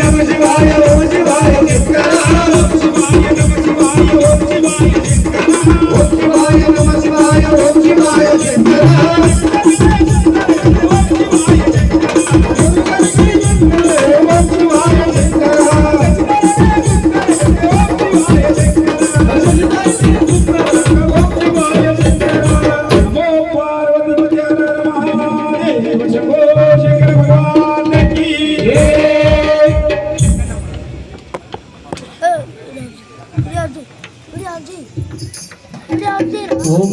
నమో